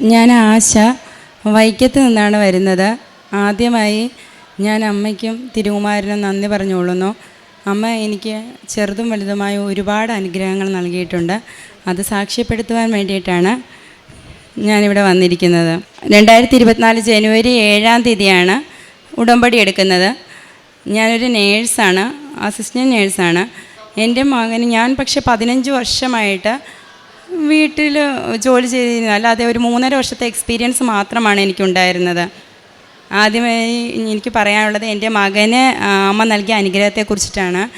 ഞാൻ ആശ വൈക്കത്ത് നിന്നാണ് വരുന്നത്. ആദ്യമായി ഞാൻ അമ്മയ്ക്കും തിരുകുമാരനും നന്ദി പറഞ്ഞുകൊള്ളുന്നു. അമ്മ എനിക്ക് ചെറുതും വലുതുമായ ഒരുപാട് അനുഗ്രഹങ്ങൾ നൽകിയിട്ടുണ്ട്. അത് സാക്ഷ്യപ്പെടുത്തുവാൻ വേണ്ടിയിട്ടാണ് ഞാനിവിടെ വന്നിരിക്കുന്നത്. രണ്ടായിരത്തി ഇരുപത്തിനാല് ജനുവരി ഏഴാം തീയതിയാണ് ഉടമ്പടി എടുക്കുന്നത്. ഞാനൊരു നേഴ്സാണ് അസിസ്റ്റന്റ് നേഴ്സാണ്. എന്റെ മകന് ഞാൻ പക്ഷേ പതിനഞ്ച് വർഷമായിട്ട് വീട്ടിൽ ജോലി ചെയ്തിരുന്നു അല്ലാതെ ഒരു മൂന്നര വർഷത്തെ എക്സ്പീരിയൻസ് മാത്രമാണ് എനിക്കുണ്ടായിരുന്നത്. ആദ്യമായി എനിക്ക് പറയാനുള്ളത് എന്റെ മകന് അമ്മ നൽകിയ അനുഗ്രഹത്തെക്കുറിച്ചിട്ടാണ്.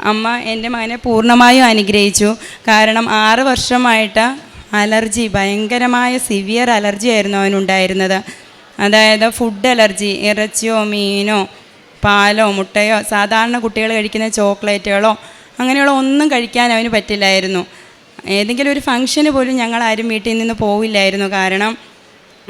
അമ്മ എന്റെ മകനെ പൂർണമായും അനുഗ്രഹിച്ചു. കാരണം ആറ് വർഷമായിട്ട് അലർജി ഭയങ്കരമായ സിവിയർ അലർജി ആയിരുന്നു അവനുണ്ടായിരുന്നത്. അതായത് ഫുഡ് അലർജി ഇറച്ചിയോ മീനോ പാലോ മുട്ടയോ സാധാരണ കുട്ടികൾ കഴിക്കുന്ന ചോക്ലേറ്റുകളോ അങ്ങനെയുള്ള ഒന്നും കഴിക്കാൻ അവന് പറ്റില്ലായിരുന്നു. ഏതെങ്കിലും ഒരു ഫംഗ്ഷന് പോലും ഞങ്ങൾ ആരും വീട്ടിൽ നിന്ന് പോവില്ലായിരുന്നു. കാരണം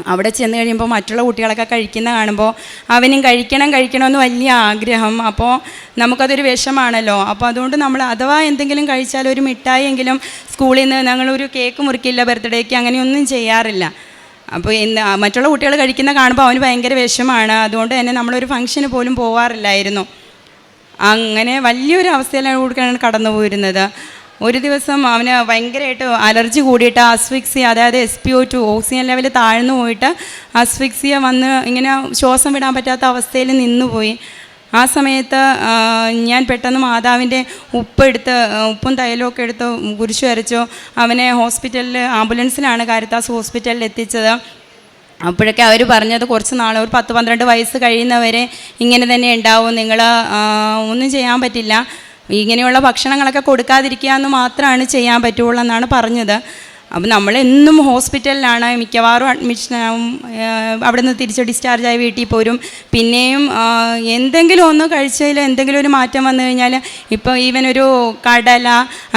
അവിടെ ചെന്ന് കഴിയുമ്പോൾ മറ്റുള്ള കുട്ടികളൊക്കെ കഴിക്കുന്ന കാണുമ്പോൾ അവനും കഴിക്കണം കഴിക്കണമെന്ന് വലിയ ആഗ്രഹം. അപ്പോൾ നമുക്കതൊരു വിഷമാണല്ലോ. അപ്പോൾ അതുകൊണ്ട് നമ്മൾ അഥവാ എന്തെങ്കിലും കഴിച്ചാൽ ഒരു മിഠായിയെങ്കിലും സ്കൂളിൽ നിന്ന് ഞങ്ങളൊരു കേക്ക് മുറിക്കില്ല ബർത്ത്ഡേക്ക് അങ്ങനെയൊന്നും ചെയ്യാറില്ല. അപ്പോൾ ഇന്ന് മറ്റുള്ള കുട്ടികൾ കഴിക്കുന്ന കാണുമ്പോൾ അവന് ഭയങ്കര വിഷമാണ്. അതുകൊണ്ട് തന്നെ നമ്മളൊരു ഫംഗ്ഷന് പോലും പോവാറില്ലായിരുന്നു. അങ്ങനെ വലിയൊരു അവസ്ഥയിലാണ് കൂടിയാണ് കടന്നു പോയിരുന്നത് ഒരു ദിവസം അവന് ഭയങ്കരമായിട്ട് അലർജി കൂടിയിട്ട് അസ്ഫിക്സിയ അതായത് S P O two oxygen level താഴ്ന്നു പോയിട്ട് അസ്ഫിക്സിയ വന്ന് ഇങ്ങനെ ശ്വാസം വിടാൻ പറ്റാത്ത അവസ്ഥയിൽ നിന്നുപോയി. ആ സമയത്ത് ഞാൻ പെട്ടെന്ന് മാതാവിന്റെ ഉപ്പെടുത്ത് ഉപ്പും തൈലൊക്കെ എടുത്ത് കുരിശു വരച്ചു. അവനെ ഹോസ്പിറ്റലിൽ ആംബുലൻസിലാണ് കാരിത്താസ് ഹോസ്പിറ്റലിൽ എത്തിച്ചത്. അപ്പോഴൊക്കെ അവർ പറഞ്ഞത് കുറച്ച് നാൾ ഒരു പത്ത് പന്ത്രണ്ട് വയസ്സ് കഴിയുന്നവരെ ഇങ്ങനെ തന്നെ ഉണ്ടാവും. നിങ്ങൾ ഒന്നും ചെയ്യാൻ പറ്റില്ല. ഇങ്ങനെയുള്ള ഭക്ഷണങ്ങളൊക്കെ കൊടുക്കാതിരിക്കുക എന്ന് മാത്രമാണ് ചെയ്യാൻ പറ്റുള്ളൂ എന്നാണ് പറഞ്ഞത്. അപ്പം നമ്മളെന്നും ഹോസ്പിറ്റലിലാണ് മിക്കവാറും അഡ്മിഷനാവും അവിടെ നിന്ന് തിരിച്ച് ഡിസ്ചാർജായി വീട്ടിൽ പോരും. പിന്നെയും എന്തെങ്കിലും ഒന്ന് കഴിച്ചതിൽ എന്തെങ്കിലും ഒരു മാറ്റം വന്നു കഴിഞ്ഞാൽ ഇപ്പോൾ ഈവൻ ഒരു കടല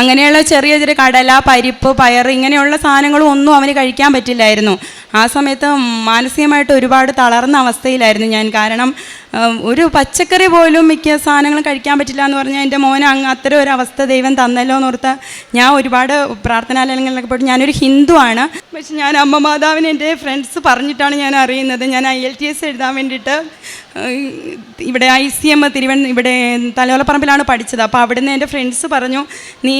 അങ്ങനെയുള്ള ചെറിയ ചെറിയ കടല പരിപ്പ് പയർ ഇങ്ങനെയുള്ള സാധനങ്ങളും ഒന്നും അവന് കഴിക്കാൻ പറ്റില്ലായിരുന്നു. ആ സമയത്ത് മാനസികമായിട്ട് ഒരുപാട് തളർന്ന അവസ്ഥയിലായിരുന്നു ഞാൻ. കാരണം ഒരു പച്ചക്കറി പോലും മിക്ക സാധനങ്ങളും കഴിക്കാൻ പറ്റില്ല എന്ന് പറഞ്ഞാൽ എന്റെ മോന് അങ്ങ് അത്തരം ഒരു അവസ്ഥ ദൈവം തന്നല്ലോ എന്ന് ഓർത്ത് ഞാൻ ഒരുപാട് പ്രാർത്ഥനാലയങ്ങളിലൊക്കെ പോയിട്ട് ഞാനൊരു ഹിന്ദുവാണ് പക്ഷെ ഞാൻ അമ്മ മാതാവിന് എന്റെ ഫ്രണ്ട്സ് പറഞ്ഞിട്ടാണ് ഞാൻ അറിയുന്നത്. ഞാൻ ഐ എൽ ടി എസ് എഴുതാൻ വേണ്ടിയിട്ട് ഇവിടെ ഐ സി എം തിരുവൻ ഇവിടെ തലയോലപ്പറമ്പിലാണ് പഠിച്ചത്. അപ്പോൾ അവിടുന്ന് എന്റെ ഫ്രണ്ട്സ് പറഞ്ഞു നീ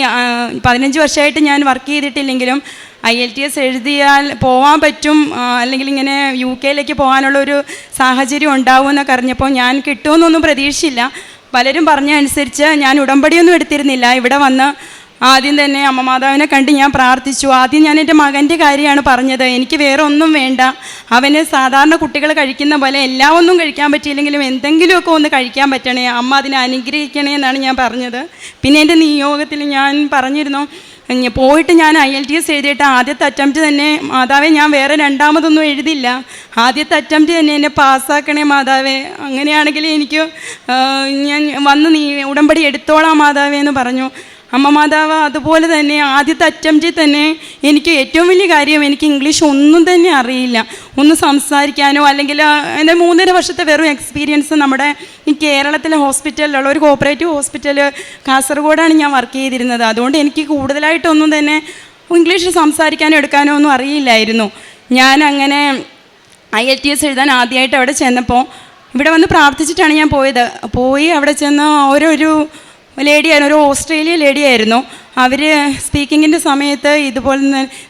പതിനഞ്ച് വർഷമായിട്ട് ഞാൻ വർക്ക് ചെയ്തിട്ടില്ലെങ്കിലും ഐ എൽ ടി എസ് എഴുതിയാൽ പോകാൻ പറ്റും അല്ലെങ്കിൽ ഇങ്ങനെ യു കെയിലേക്ക് പോകാനുള്ള ഒരു സാഹചര്യം ഉണ്ടാവുമെന്നൊക്കെ അറിഞ്ഞപ്പോൾ ഞാൻ കിട്ടുമെന്നൊന്നും പ്രതീക്ഷയില്ല. പലരും പറഞ്ഞ അനുസരിച്ച് ഞാൻ ഉടമ്പടിയൊന്നും എടുത്തിരുന്നില്ല. ഇവിടെ വന്ന് ആദ്യം തന്നെ അമ്മ മാതാവിനെ കണ്ട് ഞാൻ പ്രാർത്ഥിച്ചു. ആദ്യം ഞാൻ എന്റെ മകന്റെ കാര്യമാണ് പറഞ്ഞത്. എനിക്ക് വേറെ ഒന്നും വേണ്ട. അവന് സാധാരണ കുട്ടികൾ കഴിക്കുന്ന പോലെ എല്ലാം ഒന്നും കഴിക്കാൻ പറ്റിയില്ലെങ്കിലും എന്തെങ്കിലുമൊക്കെ ഒന്ന് കഴിക്കാൻ പറ്റണേ. അമ്മ അതിനെ അനുഗ്രഹിക്കണേ എന്നാണ് ഞാൻ പറഞ്ഞത്. പിന്നെ എന്റെ നിയോഗത്തിൽ ഞാൻ പറഞ്ഞിരുന്നു പോയിട്ട് ഞാൻ ഐ എൽ ടി എസ് എഴുതിയിട്ട് ആദ്യത്തെ അറ്റംപ്റ്റ് തന്നെ മാതാവേ ഞാൻ വേറെ രണ്ടാമതൊന്നും എഴുതില്ല ആദ്യത്തെ അറ്റംപ്റ്റ് തന്നെ എന്നെ പാസ്സാക്കണേ മാതാവേ. അങ്ങനെയാണെങ്കിൽ എനിക്ക് ഞാൻ വന്ന് നീ ഉടമ്പടി എടുത്തോളാം മാതാവേ എന്ന് പറഞ്ഞു. അമ്മ മാതാവ് അതുപോലെ തന്നെ ആദ്യത്തെ അറ്റംപ്റ്റിൽ തന്നെ എനിക്ക് ഏറ്റവും വലിയ കാര്യം എനിക്ക് ഇംഗ്ലീഷ് ഒന്നും തന്നെ അറിയില്ല. ഒന്ന് സംസാരിക്കാനോ അല്ലെങ്കിൽ എന്റെ മൂന്നര വർഷത്തെ വെറും എക്സ്പീരിയൻസ് നമ്മുടെ ഈ കേരളത്തിലെ ഹോസ്പിറ്റലിലുള്ള ഒരു കോപ്പറേറ്റീവ് ഹോസ്പിറ്റൽ കാസർഗോഡാണ് ഞാൻ വർക്ക് ചെയ്തിരുന്നത്. അതുകൊണ്ട് എനിക്ക് കൂടുതലായിട്ടൊന്നും തന്നെ ഇംഗ്ലീഷ് സംസാരിക്കാനോ എടുക്കാനോ ഒന്നും അറിയില്ലായിരുന്നു. ഞാൻ അങ്ങനെ ഐ എൽ ടി എസ് എഴുതാൻ ആദ്യമായിട്ട് അവിടെ ചെന്നപ്പോൾ ഇവിടെ വന്ന് പ്രാർത്ഥിച്ചിട്ടാണ് ഞാൻ പോയത്. പോയി അവിടെ ചെന്ന് ഓരോരു ലേഡിയായിരുന്നു ഒരു ഓസ്ട്രേലിയ ലേഡിയായിരുന്നു അവർ സ്പീക്കിങ്ങിന്റെ സമയത്ത് ഇതുപോലെ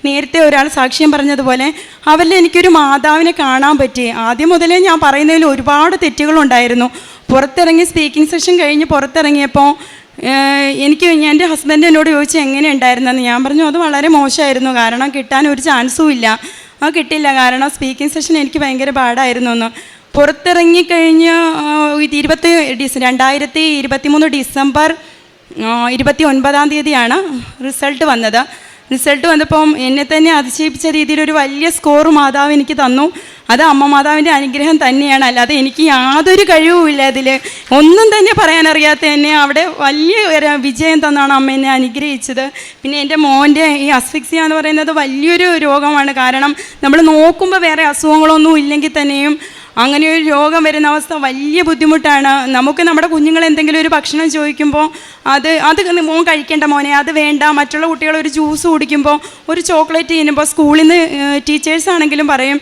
നേരത്തെ ഒരാൾ സാക്ഷ്യം പറഞ്ഞതുപോലെ അവരിൽ എനിക്കൊരു മാതാവിനെ കാണാൻ പറ്റി. ആദ്യം മുതലേ ഞാൻ പറയുന്നതിൽ ഒരുപാട് തെറ്റുകളുണ്ടായിരുന്നു. പുറത്തിറങ്ങി സ്പീക്കിംഗ് സെഷൻ കഴിഞ്ഞ് പുറത്തിറങ്ങിയപ്പോൾ എനിക്ക് എന്റെ ഹസ്ബൻഡ് എന്നോട് ചോദിച്ചു എങ്ങനെ ഉണ്ടായിരുന്നെന്ന് ഞാൻ പറഞ്ഞു അത് വളരെ മോശമായിരുന്നു. കാരണം കിട്ടാൻ ഒരു ചാൻസും ഇല്ല. ആ കിട്ടില്ല കാരണം സ്പീക്കിംഗ് സെഷൻ എനിക്ക് ഭയങ്കര പാടായിരുന്നു എന്ന് പുറത്തിറങ്ങിക്കഴിഞ്ഞ് ഇരുപത്തി ഡിസ് രണ്ടായിരത്തി ഇരുപത്തി മൂന്ന് ഡിസംബർ ഇരുപത്തി ഒൻപതാം തീയതിയാണ് റിസൾട്ട് വന്നത്. റിസൾട്ട് വന്നപ്പം എന്നെ തന്നെ അതിശയിപ്പിച്ച രീതിയിലൊരു വലിയ സ്കോർ മാതാവ് എനിക്ക് തന്നു. അത് അമ്മ മാതാവിന്റെ അനുഗ്രഹം തന്നെയാണ്. അല്ലാതെ എനിക്ക് യാതൊരു കഴിവുമില്ല അതിൽ ഒന്നും തന്നെ പറയാനറിയാത്ത എന്നെ അവിടെ വലിയ വിജയം തന്നാണ് അമ്മ എന്നെ അനുഗ്രഹിച്ചത്. പിന്നെ എന്റെ മോന്റെ ഈ അസ്ഫിക്സിയ എന്ന് പറയുന്നത് വലിയൊരു രോഗമാണ്. കാരണം നമ്മൾ നോക്കുമ്പോൾ വേറെ അസുഖങ്ങളൊന്നും ഇല്ലെങ്കിൽ തന്നെയും അങ്ങനെ ഒരു രോഗം വരുന്ന അവസ്ഥ വലിയ ബുദ്ധിമുട്ടാണ്. നമുക്ക് നമ്മുടെ കുഞ്ഞുങ്ങൾ എന്തെങ്കിലും ഒരു ഭക്ഷണം ചോദിക്കുമ്പോൾ അത് അത് മോൻ കഴിക്കേണ്ട മോനെ അത് വേണ്ട. മറ്റുള്ള കുട്ടികൾ ഒരു ജ്യൂസ് കുടിക്കുമ്പോൾ ഒരു ചോക്ലേറ്റ് ചെയ്യുമ്പോൾ സ്കൂളിൽ നിന്ന് ടീച്ചേഴ്സ് ആണെങ്കിലും പറയും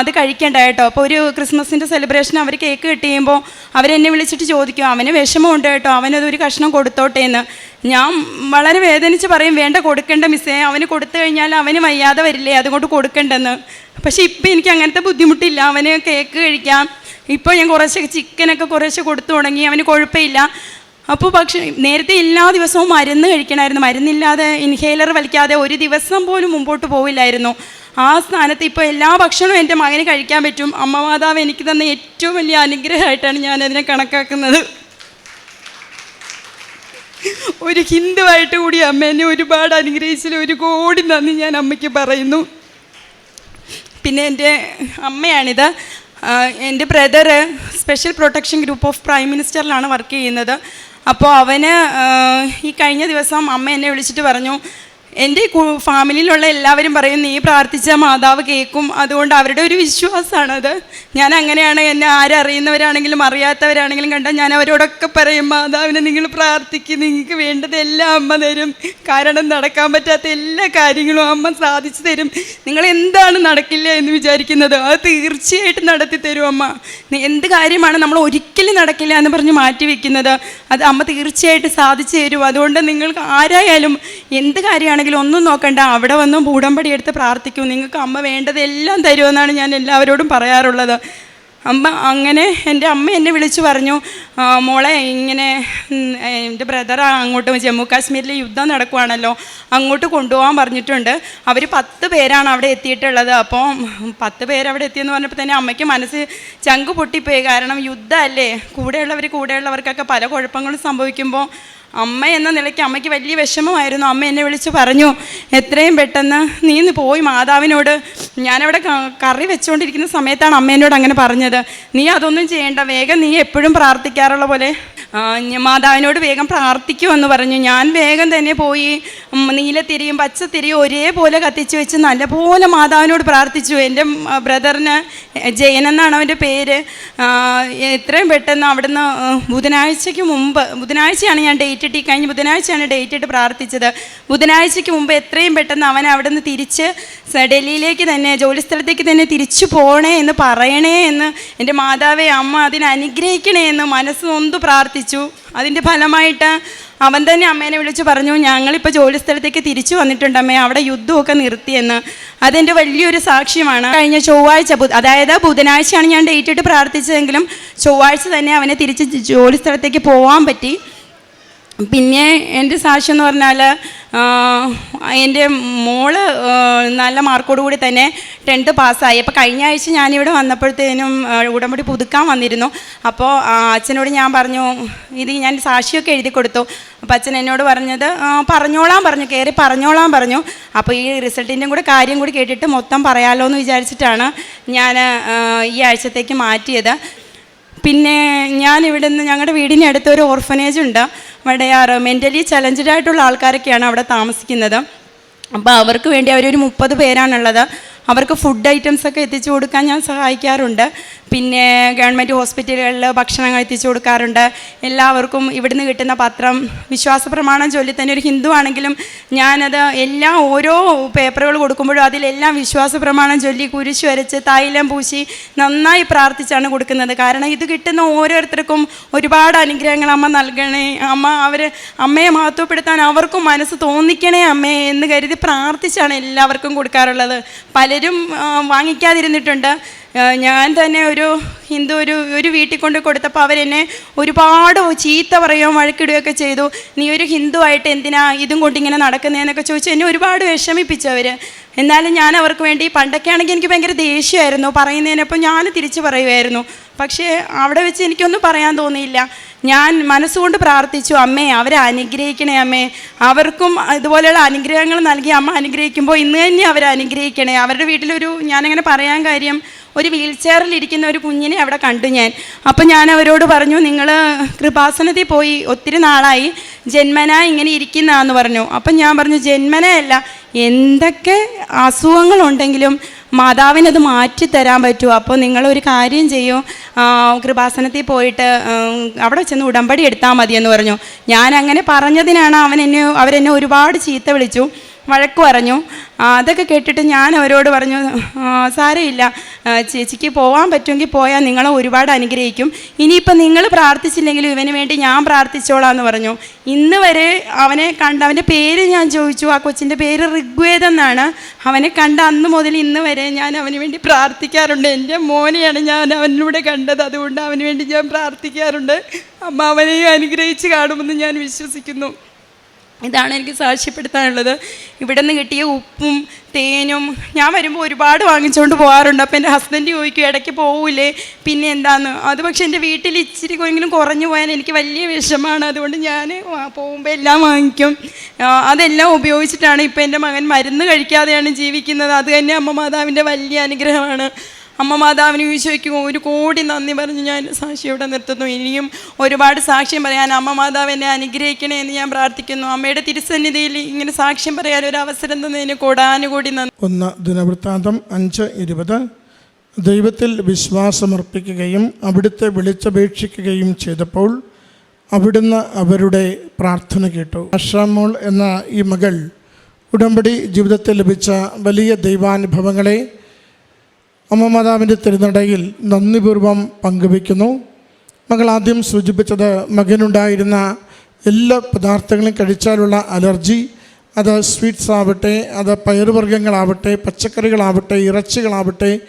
അത് കഴിക്കേണ്ട കേട്ടോ. അപ്പോൾ ഒരു ക്രിസ്മസിന്റെ സെലിബ്രേഷൻ അവർ കേക്ക് കട്ട് ചെയ്യുമ്പോൾ അവരെന്നെ വിളിച്ചിട്ട് ചോദിക്കും അവന് വിഷമമുണ്ട് കേട്ടോ. അവനതൊരു കഷ്ണം കൊടുത്തോട്ടെ എന്ന് ഞാൻ വളരെ വേദനിച്ച് പറയും വേണ്ട കൊടുക്കേണ്ട മിസ്സേ. അവന് കൊടുത്തു കഴിഞ്ഞാൽ അവന് വയ്യാതെ വരില്ലേ അതുകൊണ്ട് കൊടുക്കണ്ടെന്ന്. പക്ഷേ ഇപ്പം എനിക്ക് അങ്ങനത്തെ ബുദ്ധിമുട്ടില്ല. അവന് കേക്ക് കഴിക്കാം. ഇപ്പോൾ ഞാൻ കുറേശ്ശെ ചിക്കനൊക്കെ കുറേശ്ശെ കൊടുത്തു തുടങ്ങി അവന് കുഴപ്പമില്ല. അപ്പോൾ പക്ഷെ നേരത്തെ എല്ലാ ദിവസവും മരുന്ന് കഴിക്കണമായിരുന്നു. മരുന്നില്ലാതെ ഇൻഹേലർ വലിക്കാതെ ഒരു ദിവസം പോലും മുമ്പോട്ട് പോവില്ലായിരുന്നു. ആ സ്ഥാനത്ത് ഇപ്പോൾ എല്ലാ ഭക്ഷണവും എന്റെ മകന് കഴിക്കാൻ പറ്റും. അമ്മ മാതാവ് എനിക്ക് തന്ന ഏറ്റവും വലിയ അനുഗ്രഹമായിട്ടാണ് ഞാൻ അതിനെ കണക്കാക്കുന്നത്. ഒരു ഹിന്ദുവായിട്ട് കൂടി അമ്മ എന്നെ ഒരുപാട് അനുഗ്രഹിച്ചതിൽ ഒരു കോടി നന്ദി ഞാൻ അമ്മയ്ക്ക് പറയുന്നു. പിന്നെ എന്റെ അമ്മയാണിത്. എന്റെ brother special protection group of prime മിനിസ്റ്ററിലാണ് work ചെയ്യുന്നത്. അപ്പോൾ അവന് ഈ കഴിഞ്ഞ ദിവസം അമ്മ എന്നെ വിളിച്ചിട്ട് പറഞ്ഞു എന്റെ ഫാമിലിയിലുള്ള എല്ലാവരും പറയും നീ പ്രാർത്ഥിച്ച മാതാവ് കേൾക്കും അതുകൊണ്ട് അവരുടെ ഒരു വിശ്വാസമാണത് ഞാൻ അങ്ങനെയാണ് എന്നെ ആരറിയുന്നവരാണെങ്കിലും അറിയാത്തവരാണെങ്കിലും കണ്ടാൽ ഞാൻ അവരോടൊക്കെ പറയും മാതാവിനെ നിങ്ങൾ പ്രാർത്ഥിക്കും നിങ്ങൾക്ക് വേണ്ടതെല്ലാം അമ്മ തരും. കാരണം നടക്കാൻ പറ്റാത്ത എല്ലാ കാര്യങ്ങളും അമ്മ സാധിച്ചു തരും. നിങ്ങൾ എന്താണ് നടക്കില്ല എന്ന് വിചാരിക്കുന്നത്? അത് തീർച്ചയായിട്ടും നടത്തി തരും അമ്മ. എന്ത് കാര്യമാണ് നമ്മൾ ഒരിക്കലും നടക്കില്ല എന്ന് പറഞ്ഞ് മാറ്റി വെക്കുന്നത്? അത് അമ്മ തീർച്ചയായിട്ടും സാധിച്ചു തരും. അതുകൊണ്ട് നിങ്ങൾക്ക് ആരായാലും എന്ത് കാര്യമാണെങ്കിലും ഒന്നും നോക്കണ്ട. അവിടെ വന്നും പൂടമ്പടി എടുത്ത് പ്രാർത്ഥിക്കും. നിങ്ങൾക്ക് അമ്മ വേണ്ടതെല്ലാം തരുമെന്നാണ് ഞാൻ എല്ലാവരോടും പറയാറുള്ളത്. അമ്മ അങ്ങനെ എന്റെ അമ്മ എന്നെ വിളിച്ചു പറഞ്ഞു "ആ, മോളെ ഇങ്ങനെ എന്റെ ബ്രദർ അങ്ങോട്ട് ജമ്മു കാശ്മീരിൽ യുദ്ധം നടക്കുവാണല്ലോ. അങ്ങോട്ട് കൊണ്ടുപോകാൻ പറഞ്ഞിട്ടുണ്ട്. അവർ പത്ത് പേരാണ് അവിടെ എത്തിയിട്ടുള്ളത്. അപ്പോൾ പത്ത് പേര് അവിടെ എത്തിയെന്ന് പറഞ്ഞപ്പോൾ തന്നെ അമ്മയ്ക്ക് മനസ്സ് ചങ്ക് പൊട്ടിപ്പോയി. കാരണം യുദ്ധമല്ലേ? കൂടെയുള്ളവർ കൂടെയുള്ളവർക്കൊക്കെ പല കുഴപ്പങ്ങളും സംഭവിക്കുമ്പോൾ അമ്മ എന്ന നിലയ്ക്ക് അമ്മയ്ക്ക് വലിയ വിഷമമായിരുന്നു. അമ്മ എന്നെ വിളിച്ച് പറഞ്ഞു എത്രയും പെട്ടെന്ന് നീ ഇന്ന് പോയി മാതാവിനോട്. ഞാനവിടെ കറി വെച്ചുകൊണ്ടിരിക്കുന്ന സമയത്താണ് അമ്മ എന്നോട് അങ്ങനെ പറഞ്ഞത്. നീ അതൊന്നും ചെയ്യേണ്ട. വേഗം നീ എപ്പോഴും പ്രാർത്ഥിക്കാറുള്ള പോലെ മാതാവിനോട് വേഗം പ്രാർത്ഥിക്കൂ എന്ന് പറഞ്ഞു. ഞാൻ വേഗം തന്നെ പോയി നീലത്തിരിയും പച്ചത്തിരിയും ഒരേപോലെ കത്തിച്ചു വെച്ച് നല്ലപോലെ മാതാവിനോട് പ്രാർത്ഥിച്ചു. എന്റെ ബ്രദറിന് ജയൻ എന്നാണ് അവന്റെ പേര്. എത്രയും പെട്ടെന്ന് അവിടുന്ന് ബുധനാഴ്ചയ്ക്ക് മുമ്പ് ബുധനാഴ്ചയാണ് ഞാൻ ഡേറ്റ് ഇട്ടി കഴിഞ്ഞ് ബുധനാഴ്ചയാണ് ഡേറ്റ് ഇട്ട് പ്രാർത്ഥിച്ചത്. ബുധനാഴ്ചയ്ക്ക് മുമ്പ് എത്രയും പെട്ടെന്ന് അവൻ അവിടുന്ന് തിരിച്ച് സ- ഡൽഹിയിലേക്ക് തന്നെ ജോലിസ്ഥലത്തേക്ക് തന്നെ തിരിച്ചു പോകണേ എന്ന് പറയണേ എന്ന് എന്റെ മാതാവേ അമ്മ അതിനെ അനുഗ്രഹിക്കണേ എന്ന് മനസ്സ് നൊന്ത് പ്രാർത്ഥിച്ചു. അതിന്റെ ഫലമായിട്ട് അവൻ തന്നെ അമ്മേനെ വിളിച്ച് പറഞ്ഞു ഞങ്ങളിപ്പോൾ ജോലി സ്ഥലത്തേക്ക് തിരിച്ചു വന്നിട്ടുണ്ട് അമ്മേ അവിടെ യുദ്ധമൊക്കെ നിർത്തിയെന്ന് അതെന്റെ വലിയൊരു സാക്ഷ്യമാണ്. കഴിഞ്ഞ ചൊവ്വാഴ്ച അതായത് ബുധനാഴ്ചയാണ് ഞാൻ ഡേറ്റ് ഇട്ട് പ്രാർത്ഥിച്ചതെങ്കിലും ചൊവ്വാഴ്ച തന്നെ അവനെ തിരിച്ച് ജോലി സ്ഥലത്തേക്ക് പോകാൻ പറ്റി. പിന്നെ എന്റെ സാക്ഷ്യം എന്ന് പറഞ്ഞാൽ എന്റെ മോൾ നല്ല മാർക്കോട് കൂടി തന്നെ ടെൻത്ത് പാസ്സായി. അപ്പോൾ കഴിഞ്ഞ ആഴ്ച ഞാനിവിടെ വന്നപ്പോഴത്തേനും ഉടമ്പടി പുതുക്കാൻ വന്നിരുന്നു. അപ്പോൾ അച്ഛനോട് ഞാൻ പറഞ്ഞു ഇത് ഞാൻ സാക്ഷിയൊക്കെ എഴുതി കൊടുത്തു. അപ്പോൾ അച്ഛൻ എന്നോട് പറഞ്ഞത് പറഞ്ഞോളാം പറഞ്ഞു കയറി പറഞ്ഞോളാം പറഞ്ഞു. അപ്പോൾ ഈ റിസൾട്ടിന്റെയും കൂടെ കാര്യം കൂടി കേട്ടിട്ട് മൊത്തം പറയാമല്ലോ എന്ന് വിചാരിച്ചിട്ടാണ് ഞാൻ ഈ ആഴ്ചത്തേക്ക് മാറ്റിയത്. പിന്നെ ഞാൻ ഇവിടുന്ന് ഞങ്ങളുടെ വീടിന് അടുത്ത് ഒരു ഓർഫനേജ് ഉണ്ട് വടയാറ് മെന്റലി ചലഞ്ചഡ് ആയിട്ടുള്ള ആൾക്കാരൊക്കെയാണ് അവിടെ താമസിക്കുന്നത്. അപ്പോൾ അവർക്ക് വേണ്ടി അവരൊരു മുപ്പത് പേരാണുള്ളത്. അവർക്ക് ഫുഡ് ഐറ്റംസ് ഒക്കെ എത്തിച്ചു കൊടുക്കാൻ ഞാൻ സഹായിക്കാറുണ്ട്. പിന്നെ ഗവൺമെന്റ് ഹോസ്പിറ്റലുകളിൽ ഭക്ഷണങ്ങൾ എത്തിച്ചു കൊടുക്കാറുണ്ട്. എല്ലാവർക്കും ഇവിടുന്ന് കിട്ടുന്ന പത്രം വിശ്വാസ പ്രമാണം ചൊല്ലി തന്നെ ഒരു ഹിന്ദു ആണെങ്കിലും ഞാനത് എല്ലാ ഓരോ പേപ്പറുകൾ കൊടുക്കുമ്പോഴും അതിലെല്ലാം വിശ്വാസ പ്രമാണം ചൊല്ലി കുരിശ് വരച്ച് തൈലം പൂശി നന്നായി പ്രാർത്ഥിച്ചാണ് കൊടുക്കുന്നത്. കാരണം ഇത് കിട്ടുന്ന ഓരോരുത്തർക്കും ഒരുപാട് അനുഗ്രഹങ്ങൾ അമ്മ നൽകണേ അമ്മ അവർ അമ്മയെ മഹത്വപ്പെടുത്താൻ അവർക്കും മനസ്സ് തോന്നിക്കണേ അമ്മേ എന്ന് കരുതി പ്രാർത്ഥിച്ചാണ് എല്ലാവർക്കും കൊടുക്കാറുള്ളത്. പലരും വാങ്ങിക്കാതിരുന്നിട്ടുണ്ട്. ഞാൻ തന്നെ ഒരു ഹിന്ദു ഒരു ഒരു വീട്ടിൽ കൊണ്ട് കൊടുത്തപ്പോൾ അവരെന്നെ ഒരുപാട് ചീത്ത പറയുകയോ വഴക്കിടുകയൊക്കെ ചെയ്തു. നീ ഒരു ഹിന്ദു ആയിട്ട് എന്തിനാ ഇതും കൊണ്ട് ഇങ്ങനെ നടക്കുന്നതെന്നൊക്കെ ചോദിച്ചു എന്നെ ഒരുപാട് വിഷമിപ്പിച്ചു അവർ എന്നാലും ഞാൻ അവർക്ക് വേണ്ടി പണ്ടൊക്കെ ആണെങ്കിൽ എനിക്ക് ഭയങ്കര ദേഷ്യമായിരുന്നു. പറയുന്നതിനപ്പോൾ ഞാൻ തിരിച്ചു പറയുമായിരുന്നു. പക്ഷേ അവിടെ വെച്ച് എനിക്കൊന്നും പറയാൻ തോന്നിയില്ല. ഞാൻ മനസ്സുകൊണ്ട് പ്രാർത്ഥിച്ചു അമ്മേ അവരെ അനുഗ്രഹിക്കണേ അമ്മേ. അവർക്കും ഇതുപോലെയുള്ള അനുഗ്രഹങ്ങൾ നൽകി അമ്മ അനുഗ്രഹിക്കുമ്പോൾ ഇന്ന് തന്നെ അവരെ അനുഗ്രഹിക്കണേ. അവരുടെ വീട്ടിലൊരു ഞാനങ്ങനെ പറയാൻ കാര്യം ഒരു വീൽ ചെയറിൽ ഇരിക്കുന്ന ഒരു കുഞ്ഞിനെ അവിടെ കണ്ടു ഞാൻ. അപ്പം ഞാൻ അവരോട് പറഞ്ഞു നിങ്ങൾ കൃപാസനത്തിൽ പോയി ഒത്തിരി നാളായി ജന്മന ഇങ്ങനെ ഇരിക്കുന്നതാന്ന് പറഞ്ഞു. അപ്പം ഞാൻ പറഞ്ഞു ജന്മനയല്ല എന്തൊക്കെ അസുഖങ്ങളുണ്ടെങ്കിലും മാതാവിനത് മാറ്റി തരാൻ പറ്റുമോ അപ്പോൾ നിങ്ങളൊരു കാര്യം ചെയ്യൂ. കൃപാസനത്തിൽ പോയിട്ട് അവിടെ ചെന്ന് ഉടമ്പടി എടുത്താൽ മതിയെന്ന് പറഞ്ഞു. ഞാൻ അങ്ങനെ പറഞ്ഞതിനാണ് അവൻ എന്നെ അവരെന്നെ ഒരുപാട് ചീത്ത വിളിച്ചു. വഴക്ക് പറഞ്ഞു. അതൊക്കെ കേട്ടിട്ട് ഞാൻ അവരോട് പറഞ്ഞു "ആ, സാരമില്ല. ചേച്ചിക്ക് പോകാൻ പറ്റുമെങ്കിൽ പോയാൽ നിങ്ങളെ ഒരുപാട് അനുഗ്രഹിക്കും. ഇനിയിപ്പോൾ നിങ്ങൾ പ്രാർത്ഥിച്ചില്ലെങ്കിലും ഇവന് വേണ്ടി ഞാൻ പ്രാർത്ഥിച്ചോളാം എന്ന് പറഞ്ഞു. ഇന്ന് വരെ അവനെ കണ്ട അവന്റെ പേര് ഞാൻ ചോദിച്ചു. ആ കൊച്ചിന്റെ പേര് ഋഗ്വേദ എന്നാണ്. അവനെ കണ്ട അന്ന് മുതൽ ഇന്ന് വരെ ഞാൻ അവന് വേണ്ടി പ്രാർത്ഥിക്കാറുണ്ട്. എന്റെ മോനെയാണ് ഞാൻ അവനിലൂടെ കണ്ടത്. അതുകൊണ്ട് അവന് വേണ്ടി ഞാൻ പ്രാർത്ഥിക്കാറുണ്ട്. അമ്മ അവനെയും അനുഗ്രഹിച്ച് കാണുമെന്ന് ഞാൻ വിശ്വസിക്കുന്നു. ഇതാണ് എനിക്ക് സാക്ഷ്യപ്പെടുത്താനുള്ളത്. ഇവിടെ നിന്ന് കിട്ടിയ ഉപ്പും തേനും ഞാൻ വരുമ്പോൾ ഒരുപാട് വാങ്ങിച്ചുകൊണ്ട് പോകാറുണ്ട് അപ്പോൾ എന്റെ ഹസ്ബൻഡ് ചോദിക്കും ഇടയ്ക്ക് പോവില്ലേ പിന്നെ എന്താന്ന്? അത് പക്ഷെ എന്റെ വീട്ടിൽ ഇച്ചിരി എങ്കിലും കുറഞ്ഞു പോയാൽ എനിക്ക് വലിയ വിഷമാണ്. അതുകൊണ്ട് ഞാൻ പോകുമ്പോൾ എല്ലാം വാങ്ങിക്കും. അതെല്ലാം ഉപയോഗിച്ചിട്ടാണ് ഇപ്പോൾ എന്റെ മകൻ മരുന്ന് കഴിക്കാതെയാണ് ജീവിക്കുന്നത്. അത് തന്നെ അമ്മ മാതാവിന്റെ വലിയ അനുഗ്രഹമാണ്. അമ്മ മാതാവിന് ഈശോയ്ക്ക് ഒരു കോടി നന്ദി പറഞ്ഞ് ഞാൻ സാക്ഷിയോടെ നിർത്തുന്നു. ഇനിയും ഒരുപാട് സാക്ഷ്യം പറയാൻ അമ്മ മാതാവ് എന്നെ അനുഗ്രഹിക്കണേ എന്ന് ഞാൻ പ്രാർത്ഥിക്കുന്നു. അമ്മയുടെ തിരുസന്നിധിയിൽ ഇങ്ങനെ സാക്ഷ്യം പറയാൻ ഒരു അവസരം തന്നതിന് കൂടാനുകൂടി നന്ദി. ഒന്ന് ദിനവൃത്താന്തം അഞ്ച് ഇരുപത്. ദൈവത്തിൽ വിശ്വാസമർപ്പിക്കുകയും അവിടുത്തെ വിളിച്ചപേക്ഷിക്കുകയും ചെയ്തപ്പോൾ അവിടുന്ന് അവരുടെ പ്രാർത്ഥന കേട്ടു. അഷാമോൾ എന്ന ഈ മകൾ ഉടമ്പടി ജീവിതത്തിൽ ലഭിച്ച വലിയ ദൈവാനുഭവങ്ങളെ അമ്മ മാതാവിന്റെ തിരുനടയിൽ നന്ദിപൂർവം പങ്കുവയ്ക്കുന്നു. മകൾ ആദ്യം സൂചിപ്പിച്ചത് മകനുണ്ടായിരുന്ന എല്ലാ പദാർത്ഥങ്ങളും കഴിച്ചാലുള്ള അലർജി അത് സ്വീറ്റ്സ് ആവട്ടെ അത് പയറുവർഗങ്ങളാവട്ടെ പച്ചക്കറികളാവട്ടെ ഇറച്ചികളാവട്ടെ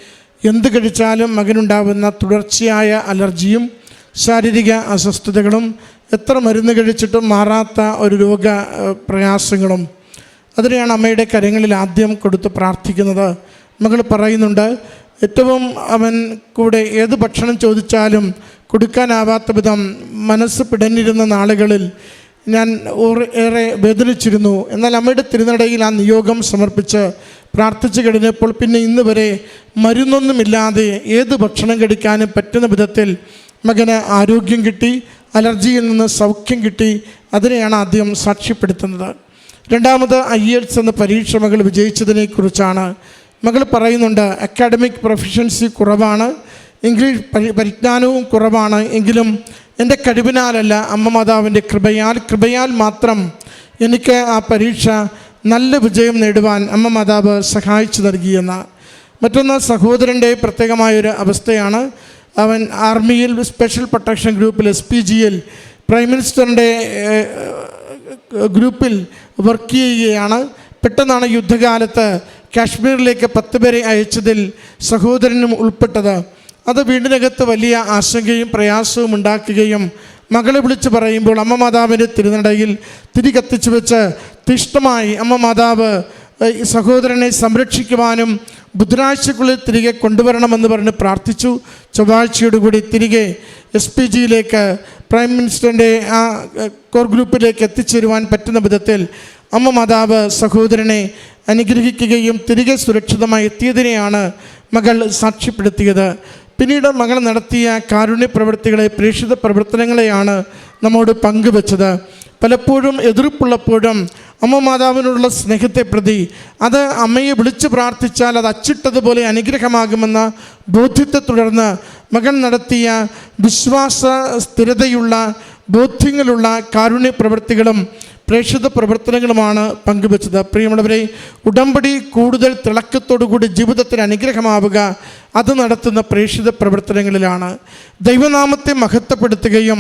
എന്ത് കഴിച്ചാലും മകനുണ്ടാവുന്ന തുടർച്ചയായ അലർജിയും ശാരീരിക അസ്വസ്ഥതകളും എത്ര മരുന്ന് കഴിച്ചിട്ടും മാറാത്ത ഒരു രോഗ പ്രയാസങ്ങളും. അതിനെയാണ് അമ്മയുടെ കരങ്ങളിൽ ആദ്യം കൊടുത്ത് പ്രാർത്ഥിക്കുന്നത്. മകൾ പറയുന്നുണ്ട് ഏറ്റവും അവൻ കൂടെ ഏത് ഭക്ഷണം ചോദിച്ചാലും കൊടുക്കാനാവാത്ത വിധം മനസ്സ് പിടഞ്ഞിരുന്ന നാളുകളിൽ ഞാൻ ഏറെ വേദനിച്ചിരുന്നു. എന്നാൽ അമ്മയുടെ തിരുനടയിൽ ആ നിയോഗം സമർപ്പിച്ച് പ്രാർത്ഥിച്ചു കഴിഞ്ഞപ്പോൾ പിന്നെ ഇന്ന് വരെ മരുന്നൊന്നുമില്ലാതെ ഏത് ഭക്ഷണം കഴിക്കാനും പറ്റുന്ന വിധത്തിൽ മകന് ആരോഗ്യം കിട്ടി അലർജിയിൽ നിന്ന് സൗഖ്യം കിട്ടി. അതിനെയാണ് ആദ്യം സാക്ഷ്യപ്പെടുത്തുന്നത്. രണ്ടാമത് ഐ എൽസ് എന്ന പരീക്ഷ മകൾ വിജയിച്ചതിനെ കുറിച്ചാണ് മകൾ പറയുന്നുണ്ട് അക്കാഡമിക് പ്രൊഫഷൻസി കുറവാണ് ഇംഗ്ലീഷ് പരിജ്ഞാനവും കുറവാണ് എങ്കിലും എന്റെ കഴിവിനാലല്ല അമ്മ മാതാവിന്റെ കൃപയാൽ കൃപയാൽ മാത്രം എനിക്ക് ആ പരീക്ഷ നല്ല വിജയം നേടുവാൻ അമ്മ മാതാവ് സഹായിച്ചു നൽകിയെന്ന മറ്റൊന്ന് സഹോദരന്റെ പ്രത്യേകമായൊരു അവസ്ഥയാണ്. അവൻ ആർമിയിൽ സ്പെഷ്യൽ പ്രൊട്ടക്ഷൻ ഗ്രൂപ്പിൽ എസ് പി ജിയിൽ പ്രൈം മിനിസ്റ്ററിന്റെ ഗ്രൂപ്പിൽ വർക്ക് ചെയ്യുകയാണ്. പെട്ടെന്നാണ് യുദ്ധകാലത്ത് കാശ്മീരിലേക്ക് പത്ത് പേരെ അയച്ചതിൽ സഹോദരനും ഉൾപ്പെട്ടത്. അത് വീടിനകത്ത് വലിയ ആശങ്കയും പ്രയാസവും ഉണ്ടാക്കുകയും മകളെ വിളിച്ച് പറയുമ്പോൾ അമ്മ മാതാവിന്റെ തിരുനടയിൽ തിരി കത്തിച്ചു വെച്ച് തിഷ്ടമായി അമ്മ മാതാവ് സഹോദരനെ സംരക്ഷിക്കുവാനും ബുധനാഴ്ചക്കുള്ളിൽ തിരികെ കൊണ്ടുവരണമെന്ന് പറഞ്ഞ് പ്രാർത്ഥിച്ചു. ചൊവ്വാഴ്ചയോടുകൂടി തിരികെ എസ് പി ജിയിലേക്ക് പ്രൈം മിനിസ്റ്ററിന്റെ ആ കോർ ഗ്രൂപ്പിലേക്ക് എത്തിച്ചേരുവാൻ പറ്റുന്ന വിധത്തിൽ അമ്മ മാതാവ് സഹോദരനെ അനുഗ്രഹിക്കുകയും തിരികെ സുരക്ഷിതമായി എത്തിയതിനെയാണ് മകൾ സാക്ഷ്യപ്പെടുത്തിയത്. പിന്നീട് മകൾ നടത്തിയ കാരുണ്യ പ്രവൃത്തികളെ പ്രേക്ഷിത പ്രവർത്തനങ്ങളെയാണ് നമ്മോട് പങ്കുവച്ചത്. പലപ്പോഴും എതിർപ്പുള്ളപ്പോഴും അമ്മ മാതാവിനോടുള്ള സ്നേഹത്തെ പ്രതി അത് അമ്മയെ വിളിച്ചു പ്രാർത്ഥിച്ചാൽ അത് അച്ചിട്ടതുപോലെ അനുഗ്രഹമാകുമെന്ന ബോധ്യത്തെ തുടർന്ന് മകൻ നടത്തിയ വിശ്വാസ സ്ഥിരതയുള്ള ബോധ്യങ്ങളുള്ള കാരുണ്യ പ്രവൃത്തികളും പ്രേക്ഷിത പ്രവർത്തനങ്ങളുമാണ് പങ്കുവച്ചത്. പ്രിയമുള്ളവരെ ഉടമ്പടി കൂടുതൽ തിളക്കത്തോടുകൂടി ജീവിതത്തിന് അനുഗ്രഹമാവുക അത് നടത്തുന്ന പ്രേക്ഷിത പ്രവർത്തനങ്ങളിലാണ്. ദൈവനാമത്തെ മഹത്വപ്പെടുത്തുകയും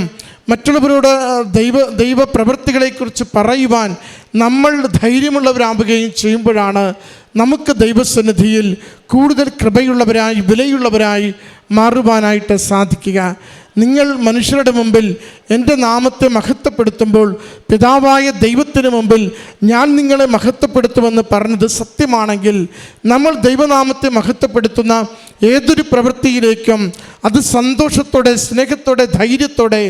മറ്റുള്ളവരോട് ദൈവ ദൈവ പ്രവൃത്തികളെക്കുറിച്ച് പറയുവാൻ നമ്മൾ ധൈര്യമുള്ളവരാവുകയും ചെയ്യുമ്പോഴാണ് നമുക്ക് ദൈവസന്നിധിയിൽ കൂടുതൽ കൃപയുള്ളവരായി വിലയുള്ളവരായി മാറുവാനായിട്ട് സാധിക്കുക. നിങ്ങൾ മനുഷ്യരുടെ മുമ്പിൽ എന്റെ നാമത്തെ മഹത്വപ്പെടുത്തുമ്പോൾ പിതാവായ ദൈവത്തിന് മുമ്പിൽ ഞാൻ നിങ്ങളെ മഹത്വപ്പെടുത്തുമെന്ന് പറഞ്ഞത് സത്യമാണെങ്കിൽ നമ്മൾ ദൈവനാമത്തെ മഹത്വപ്പെടുത്തുന്ന ഏതൊരു പ്രവൃത്തിയിലേക്കും അത് സന്തോഷത്തോടെ സ്നേഹത്തോടെ ധൈര്യത്തോടെ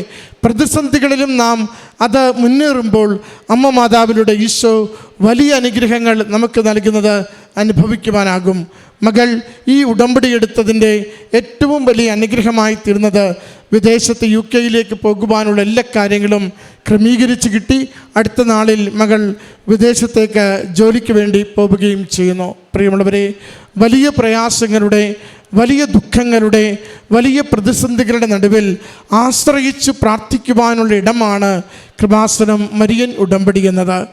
പ്രതിസന്ധികളിലും നാം അത് മുന്നേറുമ്പോൾ അമ്മ മാതാവിലൂടെ ഈശോ വലിയ അനുഗ്രഹങ്ങൾ നമുക്ക് നൽകുന്നത് അനുഭവിക്കുവാനാകും. മകൾ ഈ ഉടമ്പടി എടുത്തതിന്റെ ഏറ്റവും വലിയ അനുഗ്രഹമായി തീർന്നത് വിദേശത്ത് യു കെയിലേക്ക് പോകുവാനുള്ള എല്ലാ കാര്യങ്ങളും ക്രമീകരിച്ച് കിട്ടി. അടുത്ത നാളിൽ മകൾ വിദേശത്തേക്ക് ജോലിക്ക് വേണ്ടി പോവുകയും ചെയ്യുന്നു. പ്രിയമുള്ളവരെ വലിയ പ്രയാസങ്ങളുടെ വലിയ ദുഃഖങ്ങളുടെ വലിയ പ്രതിസന്ധികളുടെ നടുവിൽ ആശ്രയിച്ച് പ്രാർത്ഥിക്കുവാനുള്ള ഇടമാണ് കൃപാസനം മരിയൻ ഉടമ്പടി എന്നത്.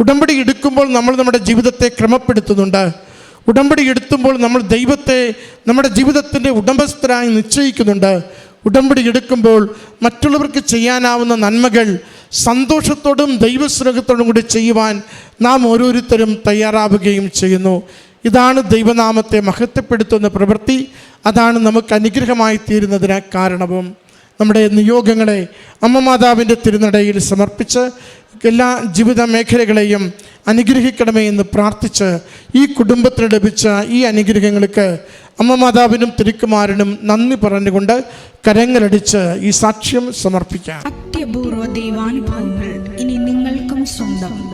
ഉടമ്പടി എടുക്കുമ്പോൾ നമ്മൾ നമ്മുടെ ജീവിതത്തെ ക്രമപ്പെടുത്തുന്നുണ്ട്. ഉടമ്പടി എടുത്തുമ്പോൾ നമ്മൾ ദൈവത്തെ നമ്മുടെ ജീവിതത്തിന്റെ ഉടമസ്ഥരായി നിശ്ചയിക്കുന്നുണ്ട്. ഉടമ്പടി എടുക്കുമ്പോൾ മറ്റുള്ളവർക്ക് ചെയ്യാനാവുന്ന നന്മകൾ സന്തോഷത്തോടും ദൈവസ്നേഹത്തോടും കൂടി ചെയ്യുവാൻ നാം ഓരോരുത്തരും തയ്യാറാവുകയും ചെയ്യുന്നു. ഇതാണ് ദൈവനാമത്തെ മഹത്വപ്പെടുത്തുന്ന പ്രവൃത്തി. അതാണ് നമുക്ക് അനുഗ്രഹമായി തീരുന്നതിന് കാരണവും. നമ്മുടെ നിയോഗങ്ങളെ അമ്മ മാതാവിന്റെ തിരുനടയിൽ സമർപ്പിച്ച് എല്ലാ ജീവിത മേഖലകളെയും അനുഗ്രഹിക്കണമേ എന്ന് പ്രാർത്ഥിച്ച് ഈ കുടുംബത്തിന് ലഭിച്ച ഈ അനുഗ്രഹങ്ങൾക്ക് അമ്മ മാതാവിനും തിരുക്കുമാരനും നന്ദി പറഞ്ഞുകൊണ്ട് കരങ്ങളടിച്ച് ഈ സാക്ഷ്യം സമർപ്പിക്കാം. അത്യപൂർവ ദൈവാനുഭവങ്ങൾ ഇനി നിങ്ങൾക്കും സ്വന്തം.